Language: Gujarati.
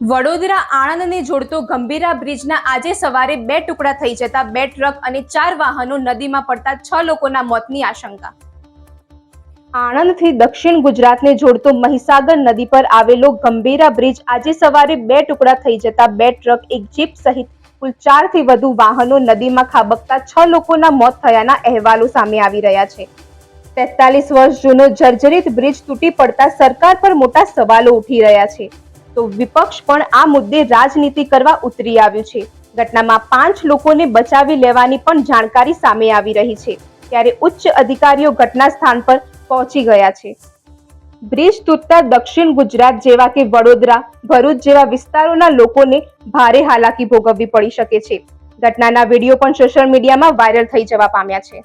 વડોદરા આણંદને જોડતો ગંભીરા બ્રિજના આજે સવારે બે ટુકડા થઈ જતા બે ટ્રક અને ચાર વાહનો નદીમાં પડતા છ લોકોના મોતની આશંકા. આણંદથી દક્ષિણ ગુજરાતને જોડતો મહીસાગર નદી પર આવેલો ગંભીરા બ્રિજ આજે સવારે બે ટુકડા થઈ જતા બે ટ્રક, એક જીપ સહિત કુલ ચારથી વધુ વાહનો નદીમાં ખાબકતા છ લોકોના મોત થયાના અહેવાલો સામે આવી રહ્યા છે. તેતાલીસ વર્ષ જૂનો જર્જરિત બ્રિજ તૂટી પડતા સરકાર પર મોટા સવાલો ઉઠી રહ્યા છે. તો વિપક્ષ પણ આ મુદ્દે રાજનીતિ કરવા ઉતરી આવ્યું છે. ઘટનામાં પાંચ લોકોને બચાવી લેવાની પણ જાણકારી સામે આવી રહી છે. ત્યારે ઉચ્ચ અધિકારીઓ ઘટના સ્થાન પર પહોંચી ગયા છે. બ્રિજ તૂટતા દક્ષિણ ગુજરાત જેવા કે વડોદરા, ભરૂચ જેવા વિસ્તારોના લોકોને ભારે હાલાકી ભોગવવી પડી શકે છે. ઘટનાના વીડિયો પણ સોશિયલ મીડિયામાં વાયરલ થઈ જવા પામ્યા છે.